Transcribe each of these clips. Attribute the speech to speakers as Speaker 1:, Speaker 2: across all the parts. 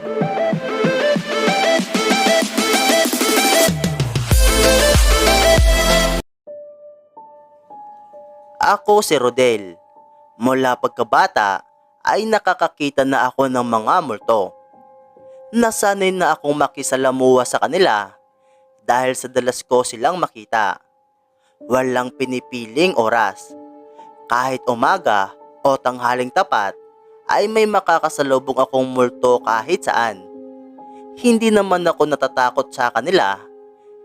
Speaker 1: Ako si Rodel. Mula pagkabata ay nakakakita na ako ng mga multo. Nasanay na akong makisalamuha sa kanila dahil sa dalas ko silang makita. Walang pinipiling oras. Kahit umaga o tanghaling tapat ay may makakasalubong akong multo kahit saan. Hindi naman ako natatakot sa kanila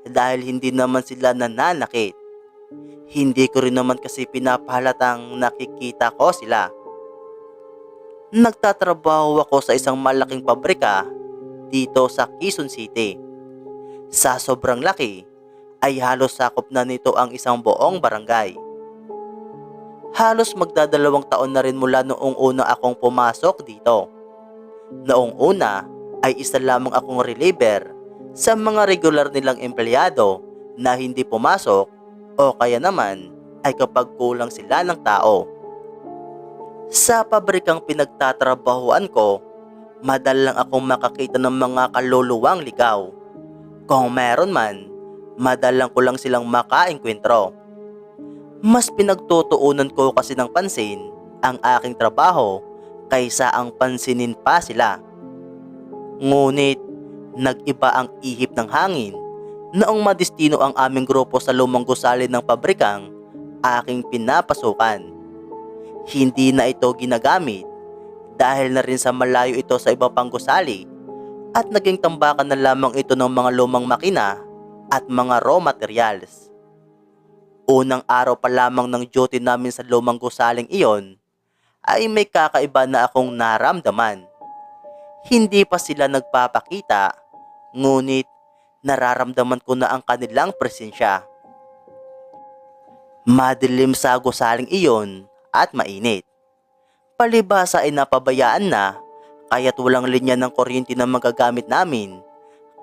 Speaker 1: dahil hindi naman sila nananakit hindi ko rin naman kasi pinapahalatang nakikita ko sila. Nagtatrabaho ako sa isang malaking pabrika dito sa Quezon City. Sa sobrang laki ay halos sakop na nito ang isang buong barangay. Halos magdadalawang taon na rin mula noong una akong pumasok dito. Noong una ay isa lamang akong reliever sa mga regular nilang empleyado na hindi pumasok o kaya naman ay kapag kulang sila ng tao. Sa pabrikang pinagtatrabahuan ko, madalang akong makakita ng mga kaluluwang ligaw. Kung meron man, madalang ko lang silang makaengkwentro. Mas pinagtutuunan ko kasi ng pansin ang aking trabaho kaysa ang pansinin pa sila. Ngunit, nag-iba ang ihip ng hangin noong madistino ang aming grupo sa lumang gusali ng pabrikang aking pinapasukan. Hindi na ito ginagamit dahil na rin sa malayo ito sa iba pang gusali at naging tambakan na lamang ito ng mga lumang makina at mga raw materials. Unang araw pa lamang ng duty namin sa lumang gusaling iyon ay may kakaiba na akong naramdaman. Hindi pa sila nagpapakita, ngunit nararamdaman ko na ang kanilang presensya. Madilim sa gusaling iyon at mainit. Palibasa ay napabayaan na kaya't walang linya ng kuryente na magagamit namin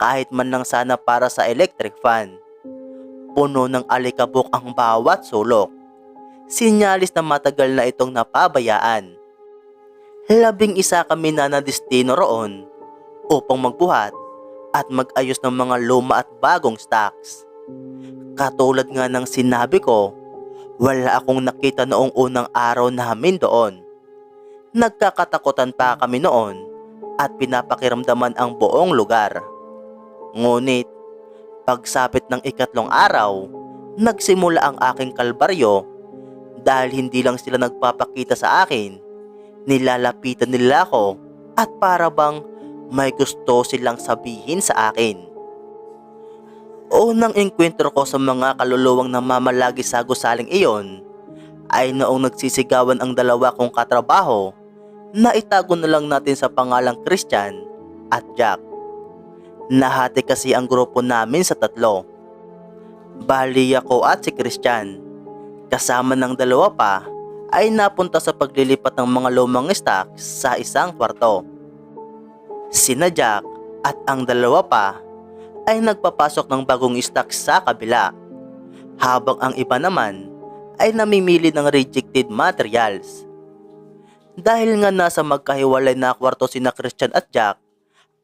Speaker 1: kahit man lang sana para sa electric fan. Puno ng alikabok ang bawat sulok. Sinyalis na matagal na itong napabayaan. Labing isa kami na nadistino roon upang magbuhat at mag-ayos ng mga luma at bagong stocks. Katulad nga ng sinabi ko, wala akong nakita noong unang araw namin doon. Nagkakatakutan pa kami noon at pinapakiramdaman ang buong lugar. Ngunit, pagsapit ng ikatlong araw, nagsimula ang aking kalbaryo dahil hindi lang sila nagpapakita sa akin, nilalapitan nila ako at para bang may gusto silang sabihin sa akin. Unang engkwentro ko sa mga kaluluwang namamalagi sa gusaling iyon ay noong nagsisigawan ang dalawa kong katrabaho na itago na lang natin sa pangalang Christian at Jack. Nahati kasi ang grupo namin sa tatlo. Bali ako at si Christian. Kasama ng dalawa pa ay napunta sa paglilipat ng mga lumang stocks sa isang kwarto sina Jack at ang dalawa pa ay nagpapasok ng bagong stock sa kabila habang ang iba naman ay namimili ng rejected materials. Dahil nga nasa magkahiwalay na kwarto sina Christian at Jack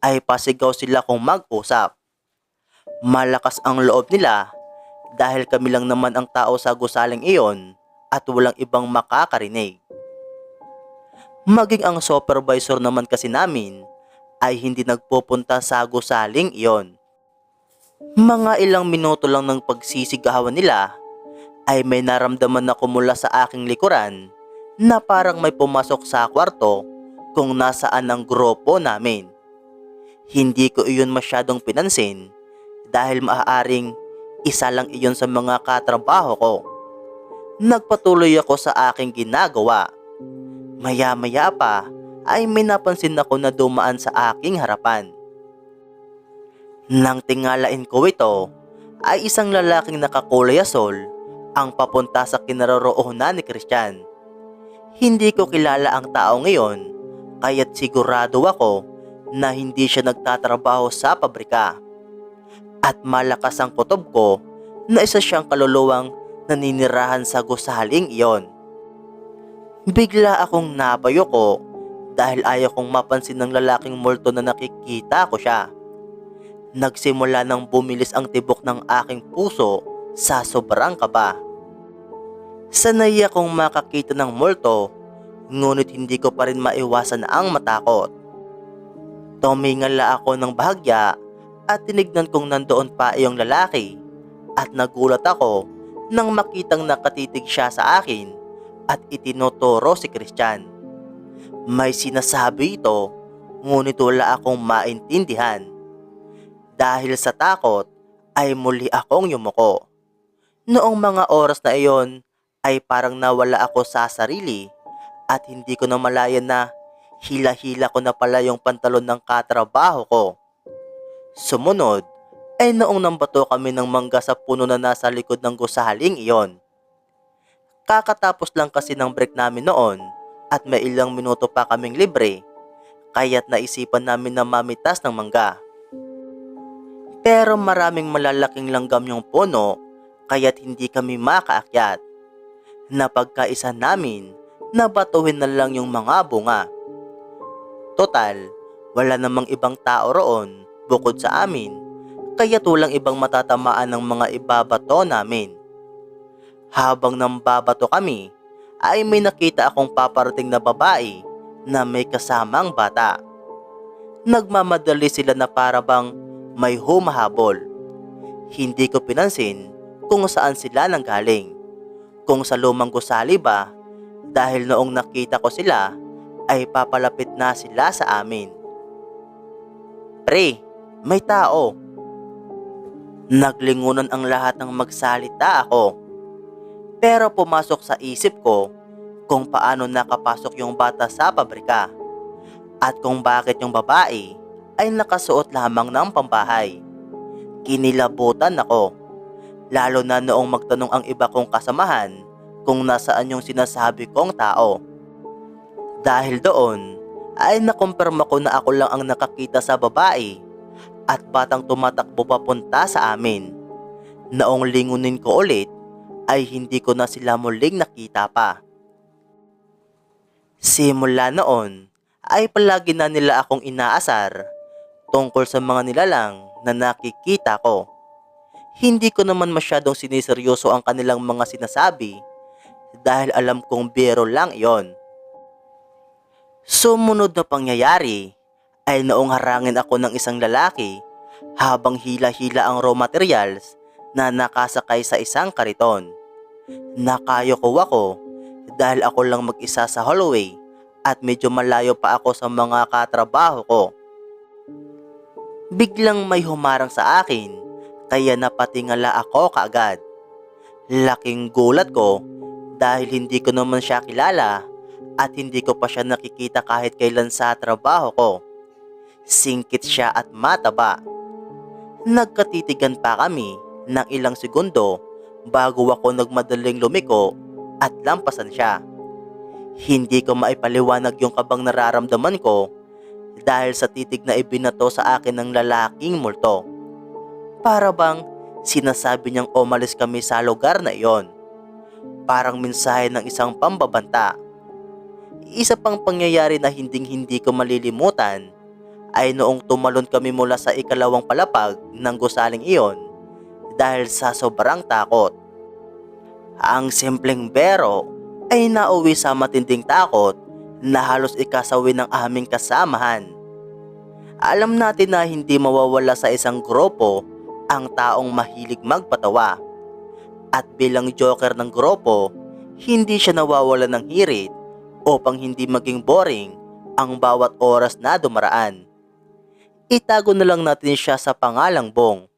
Speaker 1: ay pasigaw sila kung mag-usap. Malakas ang loob nila dahil kami lang naman ang tao sa gusaling iyon at walang ibang makakarinig. Maging ang supervisor naman kasi namin ay hindi nagpupunta sa gusaling iyon. Mga ilang minuto lang ng pagsisigawan nila ay may naramdaman ako mula sa aking likuran na parang may pumasok sa kwarto kung nasaan ang grupo namin. Hindi ko iyon masyadong pinansin dahil maaaring isa lang iyon sa mga katrabaho ko. Nagpatuloy ako sa aking ginagawa. Maya-maya pa ay may napansin ako na dumaan sa aking harapan. Nang tingalain ko ito, ay isang lalaking nakakulay asol ang papunta sa kinaroroonan ni Christian. Hindi ko kilala ang tao ngayon, kaya't sigurado ako na hindi siya nagtatrabaho sa pabrika. At malakas ang kutob ko na isa siyang kaluluwang naninirahan sa gusaling iyon. Bigla akong napayo ko dahil ayaw kong mapansin ng lalaking multo na nakikita ko siya. Nagsimula nang bumilis ang tibok ng aking puso sa sobrang kaba. Sanay akong makakita ng multo, ngunit hindi ko pa rin maiwasan ang matakot. Tumingala ako ng bahagya at tinignan kong nandoon pa iyong lalaki at nagulat ako nang makitang nakatitig siya sa akin at itinuturo si Christian. May sinasabi ito, ngunit wala akong maintindihan. Dahil sa takot, ay muli akong yumuko. Noong mga oras na iyon, ay parang nawala ako sa sarili at hindi ko na malayan na hila-hila ko na pala yung pantalon ng katrabaho ko. Sumunod, ay noong nambato kami ng mangga sa puno na nasa likod ng gusaling iyon. Kakatapos lang kasi ng break namin noon at may ilang minuto pa kaming libre, kaya't naisipan namin na mamitas ng mangga. Pero maraming malalaking langgam yung puno, kaya't hindi kami makaakyat. Napagkaisa namin na batuhin na lang yung mga bunga. Total, wala namang ibang tao roon bukod sa amin kaya tulang ibang matatamaan ng mga ibabato namin. Habang nambabato kami, ay may nakita akong paparating na babae na may kasamang bata. Nagmamadali sila na para bang may humahabol. Hindi ko pinansin kung saan sila nanggaling. Kung sa lumang gusali ba, dahil noong nakita ko sila, ay papalapit na sila sa amin. Pre, may tao. Naglingunan ang lahat ng magsalita ako. Pero pumasok sa isip ko kung paano nakapasok yung bata sa pabrika at kung bakit yung babae ay nakasuot lamang ng pambahay. Kinilabutan ako, lalo na noong magtanong ang iba kong kasamahan kung nasaan yung sinasabi kong tao. Dahil doon, ay nakumpirma ko na ako lang ang nakakita sa babae at batang tumatakbo papunta sa amin. Naong lingunin ko ulit ay hindi ko na sila muling nakita pa. Simula noon ay palagi na nila akong inaasar tungkol sa mga nilalang na nakikita ko. Hindi ko naman masyadong siniseryoso ang kanilang mga sinasabi dahil alam kong biro lang iyon. Sumunod na pangyayari ay noong harangin ako ng isang lalaki habang hila-hila ang raw materials na nakasakay sa isang kariton. Nakayo ko ako dahil ako lang mag-isa sa hallway at medyo malayo pa ako sa mga katrabaho ko. Biglang may humarang sa akin kaya napatingala ako kaagad. Laking gulat ko dahil hindi ko naman siya kilala at hindi ko pa siya nakikita kahit kailan sa trabaho ko. Singkit siya at mataba. Nagkatitigan pa kami ng ilang segundo bago ako nagmadaling lumiko at lampasan siya. Hindi ko maipaliwanag yung kabang nararamdaman ko dahil sa titig na ibinato sa akin ng lalaking multo. Para bang sinasabi niyang umalis kami sa lugar na iyon. Parang mensahe ng isang pambabanta. Isa pang pangyayari na hinding hindi ko malilimutan ay noong tumalon kami mula sa ikalawang palapag ng gusaling iyon dahil sa sobrang takot. Ang simpleng bero ay nauwi sa matinding takot na halos ikasawi ng aming kasamahan. Alam natin na hindi mawawala sa isang grupo ang taong mahilig magpatawa. At bilang joker ng grupo, hindi siya nawawala ng hirit upang hindi maging boring ang bawat oras na dumaraan itago na lang natin siya sa pangalang Bong.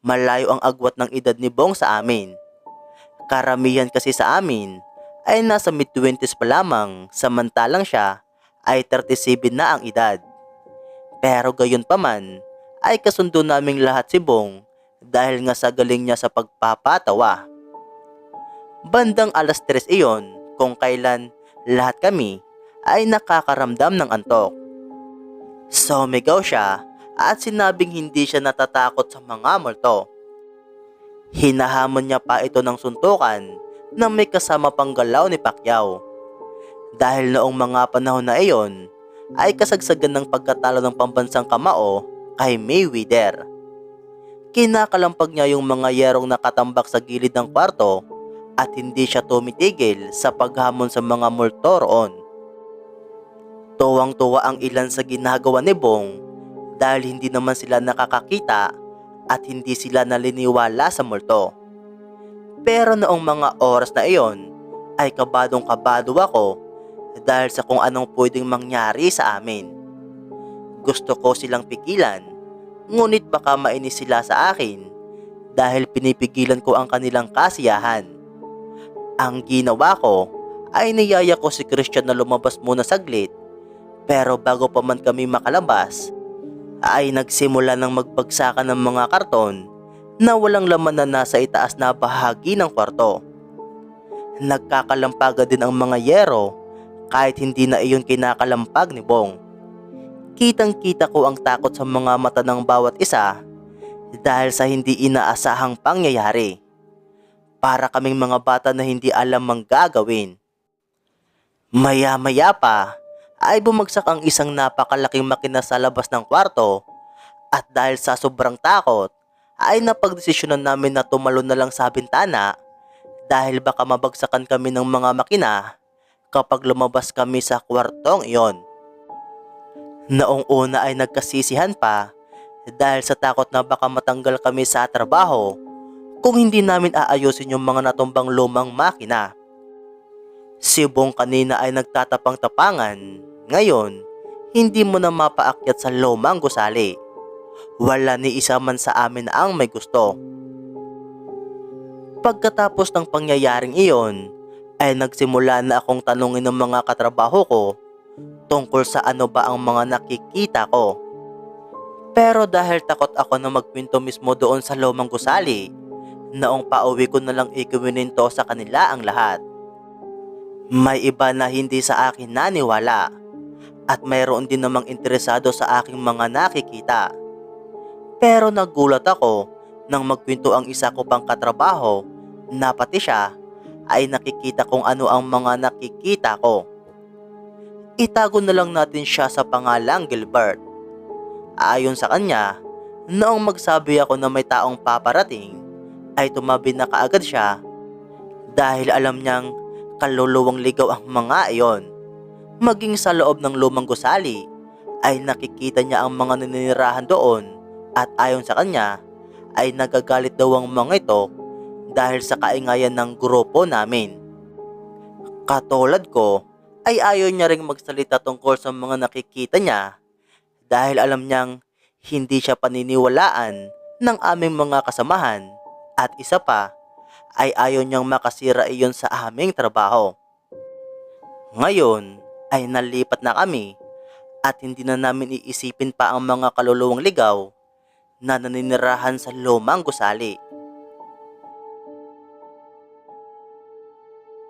Speaker 1: Malayo ang agwat ng edad ni Bong sa amin. Karamihan kasi sa amin ay nasa mid-20s pa lamang samantalang siya ay 37 na ang edad. Pero gayon pa man ay kasundo naming lahat si Bong dahil nga sa galing niya sa pagpapatawa. Bandang alas 3 iyon kung kailan lahat kami ay nakakaramdam ng antok. Sumigaw siya at sinabing hindi siya natatakot sa mga multo. Hinahamon niya pa ito ng suntukan na may kasama pang galaw ni Pacquiao. Dahil noong mga panahon na iyon ay kasagsagan ng pagkatalo ng pambansang kamao kay Mayweather. Kinakalampag niya yung mga yerong nakatambak sa gilid ng kwarto at hindi siya tumitigil sa paghamon sa mga multo roon. Tuwang-tuwa ang ilan sa ginagawa ni Bong dahil hindi naman sila nakakakita at hindi sila naliniwala sa multo. Pero noong mga oras na iyon ay kabadong kabado ako dahil sa kung anong pwedeng mangyari sa amin. Gusto ko silang pigilan, ngunit baka mainis sila sa akin dahil pinipigilan ko ang kanilang kasiyahan. Ang ginawa ko ay niyaya ko si Christian na lumabas muna saglit pero bago pa man kami makalabas ay nagsimula ng magbagsakan ng mga karton na walang laman na nasa itaas na bahagi ng kwarto. Nagkakalampaga din ang mga yero kahit hindi na iyon kinakalampag ni Bong. Kitang kita ko ang takot sa mga mata ng bawat isa dahil sa hindi inaasahang pangyayari. Para kaming mga bata na hindi alam mang gagawin. Maya-maya pa ay bumagsak ang isang napakalaking makina sa labas ng kwarto at dahil sa sobrang takot ay napagdesisyonan namin na tumalo na lang sa bintana dahil baka mabagsakan kami ng mga makina kapag lumabas kami sa kwartong iyon. Noong una ay nagkasisihan pa dahil sa takot na baka matanggal kami sa trabaho kung hindi namin aayusin yung mga natumbang lumang makina. Si Bong kanina ay nagtatapang-tapangan, ngayon hindi mo na mapaakyat sa lumang gusali. Wala ni isa man sa amin ang may gusto. Pagkatapos ng pangyayaring iyon, ay nagsimula na akong tanungin ng mga katrabaho ko tungkol sa ano ba ang mga nakikita ko. Pero dahil takot ako na magpinto mismo doon sa lumang gusali, noong pauwi ko na lang ikiwininto sa kanila ang lahat. May iba na hindi sa akin naniwala at mayroon din namang interesado sa aking mga nakikita. Pero nagulat ako nang magkwento ang isa ko pang katrabaho na pati siya ay nakikita kung ano ang mga nakikita ko. Itago na lang natin siya sa pangalang Gilbert. Ayon sa kanya, noong magsabi ako na may taong paparating, ay tumabi na kaagad siya dahil alam niyang kaluluwang ligaw ang mga iyon. Maging sa loob ng lumang gusali ay nakikita niya ang mga naninirahan doon at ayon sa kanya ay nagagalit daw ang mga ito dahil sa kaingayan ng grupo namin. Katulad ko ay ayaw niya ring magsalita tungkol sa mga nakikita niya dahil alam niyang hindi siya paniniwalaan ng aming mga kasamahan at isa pa ay ayaw niyang makasira iyon sa aming trabaho. Ngayon ay nalipat na kami at hindi na namin iisipin pa ang mga kaluluwang ligaw na naninirahan sa lumang gusali.